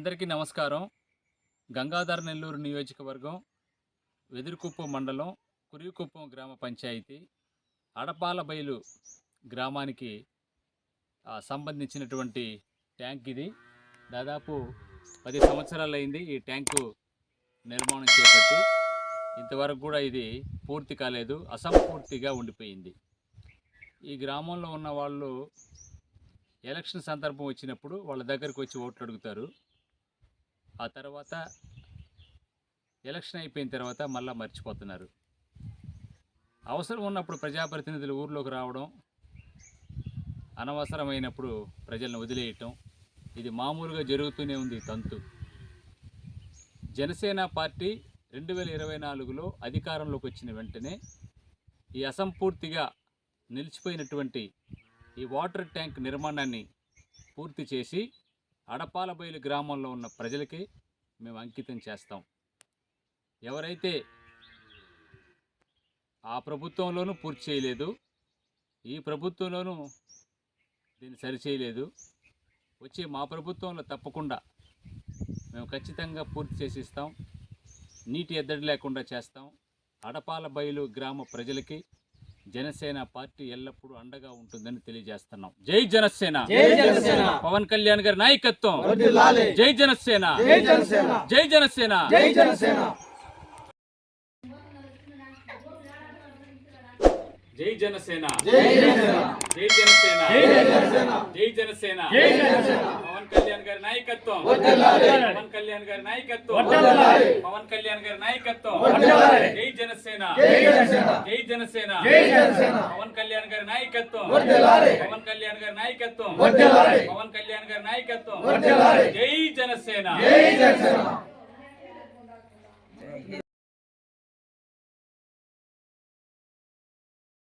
అందరికీ నమస్కారం. గంగాధర నెల్లూరు నియోజకవర్గం వెదురుకుప్పం మండలం కురివికుప్పం గ్రామ పంచాయతీ అడపాలబైలు గ్రామానికి సంబంధించినటువంటి ట్యాంక్ ఇది. దాదాపు పది సంవత్సరాలు అయింది ఈ ట్యాంకు నిర్మాణం చేపట్టి. ఇంతవరకు కూడా ఇది పూర్తి కాలేదు అసంపూర్తిగా ఉండిపోయింది. ఈ గ్రామంలో ఉన్న వాళ్ళు ఎలక్షన్ సందర్భం వచ్చినప్పుడు వాళ్ళ దగ్గరకు వచ్చి ఓట్లు అడుగుతారు. ఆ తర్వాత ఎలక్షన్ అయిపోయిన తర్వాత మళ్ళీ మర్చిపోతున్నారు. అవసరం ఉన్నప్పుడు ప్రజాప్రతినిధులు ఊర్లోకి రావడం అనవసరమైనప్పుడు ప్రజలను వదిలేయటం ఇది మామూలుగా జరుగుతూనే ఉంది తంతు. జనసేన పార్టీ రెండు వేల ఇరవై నాలుగులో అధికారంలోకి వచ్చిన వెంటనే ఈ అసంపూర్తిగా నిలిచిపోయినటువంటి ఈ వాటర్ ట్యాంక్ నిర్మాణాన్ని పూర్తి చేసి అడపాలబయలు గ్రామంలో ఉన్న ప్రజలకి మేము అంకితం చేస్తాం. ఎవరైతే ఆ ప్రభుత్వంలోనూ పూర్తి చేయలేదు ఈ ప్రభుత్వంలోనూ దీన్ని సరిచేయలేదు వచ్చి మా ప్రభుత్వంలో తప్పకుండా మేము ఖచ్చితంగా పూర్తి చేసి ఇస్తాం నీటి ఎద్దడి లేకుండా చేస్తాం. అడపాల బయలు గ్రామ ప్రజలకి జనసేన పార్టీ ఎల్లప్పుడూ అండగా ఉంటుందని తెలియజేస్తున్నాం జై జనసేన జై జనసేన పవన్ కళ్యాణ్ గారి నాయకత్వం. జై జనసేన జై జనసేన జై జనసేన జై జనసేన జై జనసేన జై జనసేన కళ్యాణ్ గారి నాయకత్వం పవన్ కళ్యాణ్ గారి నాయకత్వం పవన్ కళ్యాణ్ గారి నాయకత్వం జై జనసేన జై జనసేన పవన్ కళ్యాణ్ గారి నాయకత్వం పవన్ కళ్యాణ్ గారి నాయకత్వం పవన్ కళ్యాణ్ గారి నాయకత్వం జై జనసేన